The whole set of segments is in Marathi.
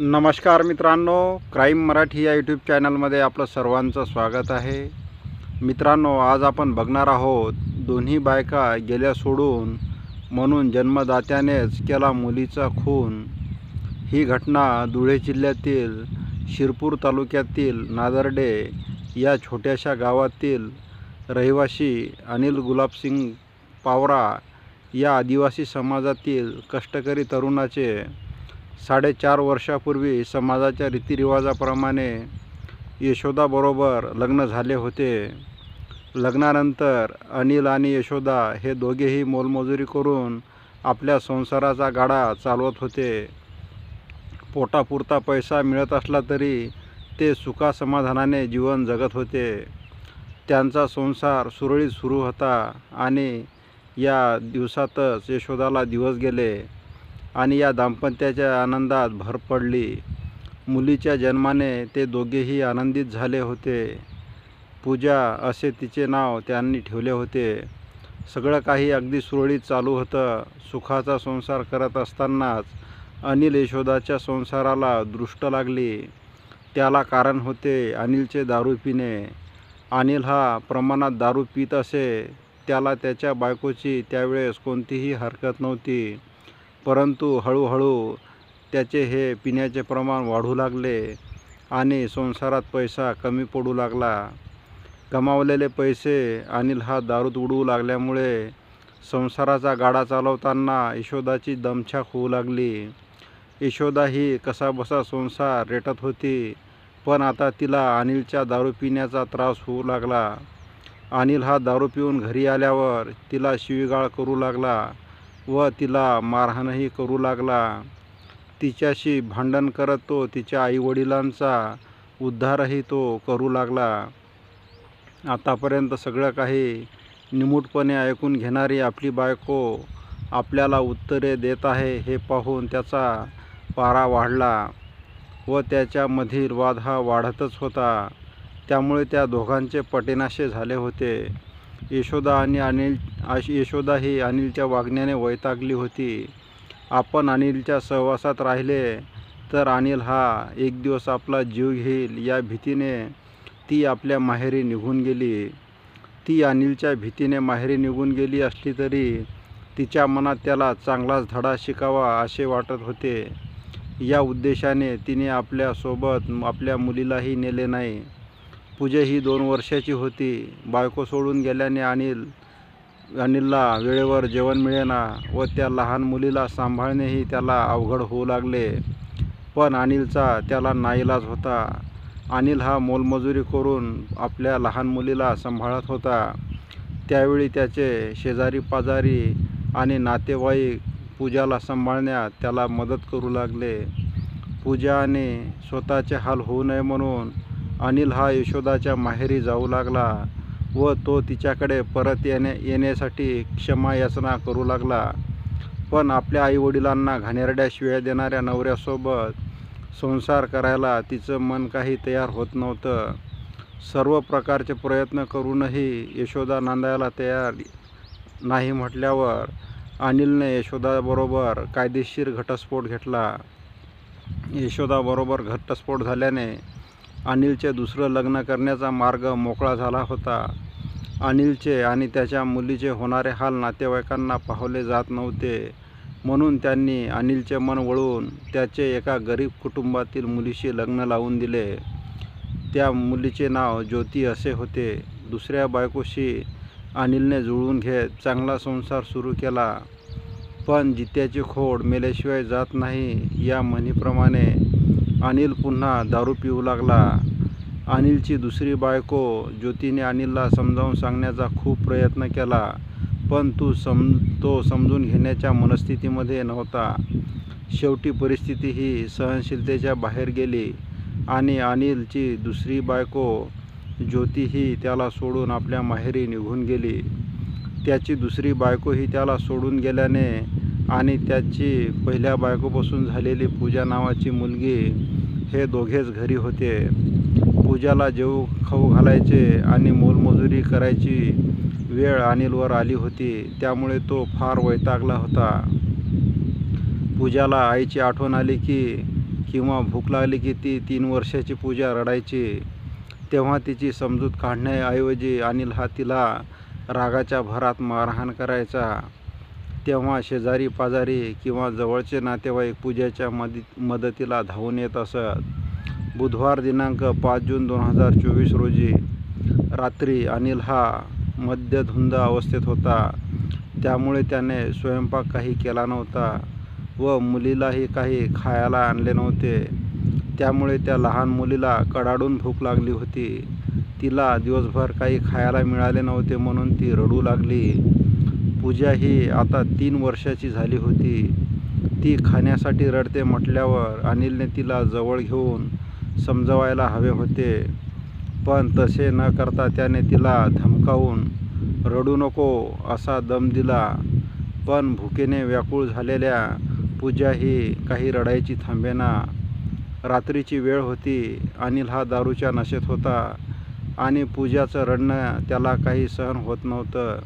नमस्कार मित्रांनो क्राईम मराठी या यूट्यूब चॅनलमध्ये आपलं सर्वांचं स्वागत आहे. मित्रांनो आज आपण बघणार आहोत दोन्ही बायका गेल्या सोडून म्हणून जन्मदात्यानेच केला मुलीचा खून. ही घटना धुळे जिल्ह्यातील शिरपूर तालुक्यातील नादर्डे या छोट्याशा गावातील रहिवासी अनिल गुलाबसिंग पावरा या आदिवासी समाजातील कष्टकरी तरुणाचे साडेचार वर्षापूर्वी समाजाच्या रीतिरिवाजाप्रमाणे यशोदाबरोबर लग्न झाले होते. लग्नानंतर अनिल आणि यशोदा हे दोघेही मोलमजुरी करून आपल्या संसाराचा गाडा चालवत होते. पोटापुरता पैसा मिळत असला तरी ते सुखासमाधानाने जीवन जगत होते. त्यांचा संसार सुरळीत सुरू होता आणि या दिवसातच यशोदाला दिवस गेले. आणि या दाम्पत्याच्या आनंदात भर पडली. मुलीच्या जन्माने ते दोघेही आनंदित झाले होते. पूजा असे तिचे नाव त्यांनी ठेवले होते. सगळं काही अगदी सुरळीत चालू होतं. सुखाचा संसार करत असतानाच अनिल यशोदाच्या संसाराला दृष्ट लागली. त्याला कारण होते अनिलचे दारू पिणे. अनिल हा प्रमाणात दारू पित असे. त्याला त्याच्या बायकोची त्यावेळेस कोणतीही हरकत नव्हती. परंतु हळूहळू त्याचे हे पिण्याचे प्रमाण वाढू लागले आणि संसारात पैसा कमी पडू लागला. कमावलेले पैसे अनिल हा दारूत उडवू लागल्यामुळे संसाराचा गाडा चालवताना यशोदाची दमछाक होऊ लागली. यशोदा ही कसाबसा संसार रेटत होती पण आता तिला अनिलच्या दारू पिण्याचा त्रास होऊ लागला. अनिल हा दारू पिऊन घरी आल्यावर तिला शिवीगाळ करू लागला. व तिला मारहाणही करू लागला. तिच्याशी भांडण करत तो तिच्या आईवडिलांचा उद्धारही तो करू लागला. आतापर्यंत सगळं काही निमूटपणे ऐकून घेणारी आपली बायको आपल्याला उत्तरे देत आहे हे पाहून त्याचा पारा वाढला व त्याच्यामधील वाद हा वाढतच होता. त्यामुळे त्या दोघांचे पटेनाशे झाले होते. यशोदा आणि अनिल यशोदा ही अनिलच्या वागण्याने वैतागली होती. आपण अनिलच्या सहवासात राहिले तर अनिल हा एक दिवस आपला जीव घेईल या भीतीने ती आपल्या माहेरी निघून गेली. ती अनिलच्या भीतीने माहेरी निघून गेली असली तरी तिच्या मनात त्याला चांगलाच धडा शिकावा असे वाटत होते. या उद्देशाने तिने आपल्यासोबत आपल्या मुलीलाही नेले नाही. पूजा ही दोन वर्षाची होती. बायको सोडून गेल्याने अनिल अनिलला वेळेवर जेवण मिळेना व त्या लहान मुलीला सांभाळणेही त्याला अवघड होऊ लागले. पण अनिलचा त्याला नाईलाज होता. अनिल हा मोलमजुरी करून आपल्या लहान मुलीला सांभाळत होता. त्यावेळी त्याचे शेजारी पाजारी आणि नातेवाईक पूजाला सांभाळण्यात त्याला मदत करू लागले. पूजाने स्वतःचे हाल होऊ नये म्हणून अनिल हा यशोदाच्या माहेरी जाऊ लागला व तो तिच्याकडे परत येणे येण्यासाठी क्षमा याचना करू लागला. पण आपल्या आईवडिलांना घाणेरड्या शिव्या देणाऱ्या नवऱ्यासोबत संसार करायला तिचं मन काही तयार होत नव्हतं. सर्व प्रकारचे प्रयत्न करूनही यशोदा नांदायला तयार नाही म्हटल्यावर अनिलने यशोदाबरोबर कायदेशीर घटस्फोट घेतला. यशोदाबरोबर घटस्फोट झाल्याने अनिलचे दुसरं लग्न करण्याचा मार्ग मोकळा झाला होता. अनिलचे आणि त्याच्या मुलीचे होणारे हाल नातेवाईकांना पाहले जात नव्हते. म्हणून त्यांनी अनिलचे मन वळून त्याचे एका गरीब कुटुंबातील मुलीशी लग्न लावून दिले. त्या मुलीचे नाव ज्योती असे होते. दुसऱ्या बायकोशी अनिलने जुळवून घेत चांगला संसार सुरू केला. पण जित्याची खोड मेल्याशिवाय जात नाही या म्हणीप्रमाणे अनिल पुन्हा दारू पिऊ लागला. अनिलची दुसरी बायको ज्योतीने अनिलला समजावून सांगण्याचा खूप प्रयत्न केला पण तू सम तो समजून घेण्याच्या मनस्थितीमध्ये नव्हता. शेवटी परिस्थिती ही सहनशीलतेच्या बाहेर गेली आणि अनिलची दुसरी बायको ज्योती ही त्याला सोडून आपल्या माहेरी निघून गेली. त्याची दुसरी बायकोही त्याला सोडून गेल्याने आणि त्याची पहिल्या बायकोपासून झालेली पूजा नावाची मुलगी हे दोघेच घरी होते. पूजाला जेऊ खाऊ घालायचे आणि मोलमजुरी करायची वेळ अनिलवर आली होती त्यामुळे तो फार वैतागला होता. पूजाला आईची आठवण आली की किंवा भूक लागली की ती तीन वर्षाची पूजा रडायची. तेव्हा तिची समजूत काढण्याऐवजी अनिल हा तिला रागाच्या भरात मारहाण करायचा. तेव्हा शेजारी पाजारी किंवा जवळचे नातेवाईक पूजेच्या मदत मदतीला धावून येत असत. बुधवार दिनांक पाच जून दोन हजार चोवीस रोजी रात्री अनिल हा मद्यधुंद अवस्थेत होता. त्यामुळे त्याने स्वयंपाक काही केला नव्हता व मुलीलाही काही खायला आणले नव्हते. त्यामुळे त्या लहान मुलीला कडाडून भूक लागली होती. तिला दिवसभर काही खायला मिळाले नव्हते म्हणून ती रडू लागली. पूजा ही आता तीन वर्षाची झाली होती. ती खाण्यासाठी रडते म्हटल्यावर अनिलने तिला जवळ घेऊन समजवायला हवे होते. पण तसे न करता त्याने तिला धमकावून रडू नको असा दम दिला. पण भुकेने व्याकुळ झालेल्या पूजा ही काही रडायची थांबेना. रात्रीची वेळ होती अनिल हा दारूच्या नशेत होता आणि पूजाचं रडणं त्याला काही सहन होत नव्हतं.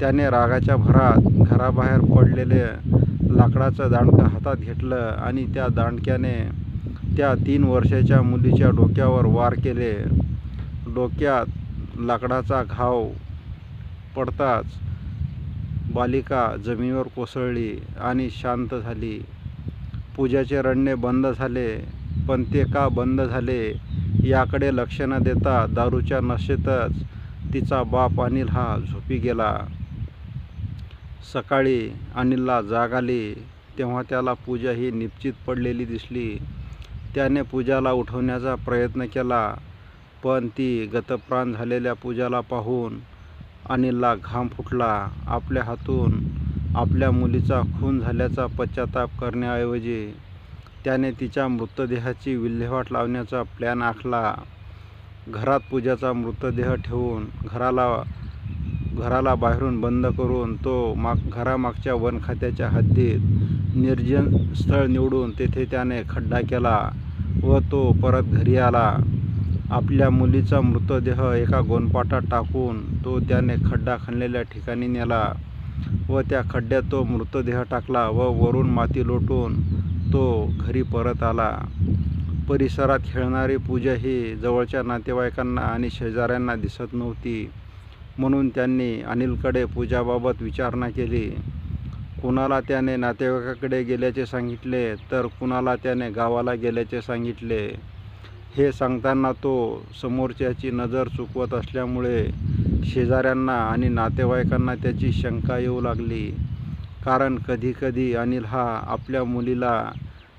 त्याने रागाच्या भरात घराबाहेर पडलेले लाकडाचं दांडकं हातात घेतलं आणि त्या दांडक्याने त्या तीन वर्षाच्या मुलीच्या डोक्यावर वार केले. डोक्यात लाकडाचा घाव पडताच बालिका जमिनीवर कोसळली आणि शांत झाली. पूजाचे रडणे बंद झाले पण ते का बंद झाले याकडे लक्ष न देता दारूच्या नशेतच तिचा बाप अनिल हा झोपी गेला. सकाळी अनिलला जाग आली तेव्हा त्याला पूजा ही निश्चित पडलेली दिसली. त्याने पूजाला उठवण्याचा प्रयत्न केला पण ती गतप्राण झालेल्या पूजाला पाहून अनिलला घाम फुटला. आपल्या हातून आपल्या मुलीचा खून झाल्याचा पश्चाताप करण्याऐवजी त्याने तिच्या मृतदेहाची विल्हेवाट लावण्याचा प्लॅन आखला. घरात पूजाचा मृतदेह ठेवून घराला घराला बाहेरून बंद करून तो माग घरामागच्या वनखात्याच्या हद्दीत निर्जन स्थळ निवडून तेथे त्याने खड्डा केला व तो परत घरी आला. आपल्या मुलीचा मृतदेह एका गोनपाटात टाकून तो त्याने खड्डा खणलेल्या ठिकाणी नेला व त्या खड्ड्यात तो मृतदेह टाकला व वरून माती लोटून तो घरी परत आला. परिसरात खेळणारी पूजा ही जवळच्या नातेवाईकांना आणि शेजाऱ्यांना दिसत नव्हती. म्हणून त्यांनी अनिलकडे पूजाबाबत विचारणा केली. कुणाला त्याने नातेवाईकाकडे गेल्याचे सांगितले तर कुणाला त्याने गावाला गेल्याचे सांगितले हे सांगताना तो समोरच्याची नजर चुकवत असल्यामुळे शेजाऱ्यांना आणि नातेवाईकांना त्याची शंका येऊ लागली. कारण कधीकधी अनिल हा आपल्या मुलीला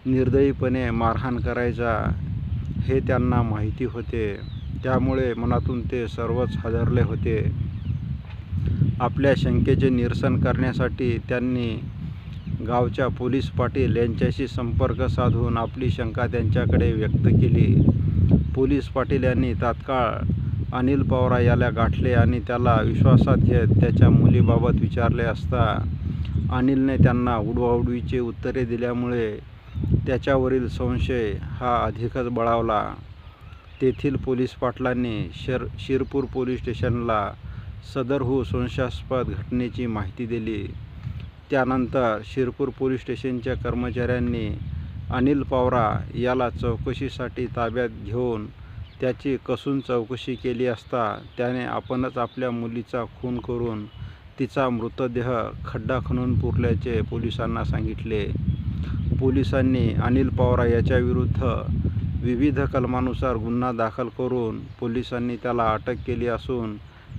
निर्दयीपणे मारहाण करायचा हे त्यांना माहिती होते. त्यामुळे मनातून ते सर्वच हादरले होते. आपल्या शंकेचे निरसन करण्यासाठी त्यांनी गावच्या पोलीस पाटील यांच्याशी संपर्क साधून आपली शंका त्यांच्याकडे व्यक्त केली. पोलीस पाटील यांनी तात्काळ अनिल पवारा याला गाठले आणि त्याला विश्वासात घेत त्याच्या मुलीबाबत विचारले असता अनिलने त्यांना उडवाउडवीची उत्तरे दिल्यामुळे त्याच्यावरील संशय हा अधिकच बळावला. तेथील पोलीस पाटलांनी शर शिरपूर पोलीस स्टेशनला सदर हो संशयास्पद घटनेची माहिती दिली. त्यानंतर शिरपूर पोलीस स्टेशनच्या कर्मचाऱ्यांनी अनिल पावरा याला चौकशीसाठी ताब्यात घेऊन त्याची कसून चौकशी केली असता त्याने आपणच आपल्या मुलीचा खून करून तिचा मृतदेह खड्डा खणून पुरल्याचे पोलिसांना सांगितले. पोलिसांनी अनिल पवार याच्याविरुद्ध विविध कलमानुसार गुन्हा दाखल करून पोलिसांनी त्याला अटक केली असून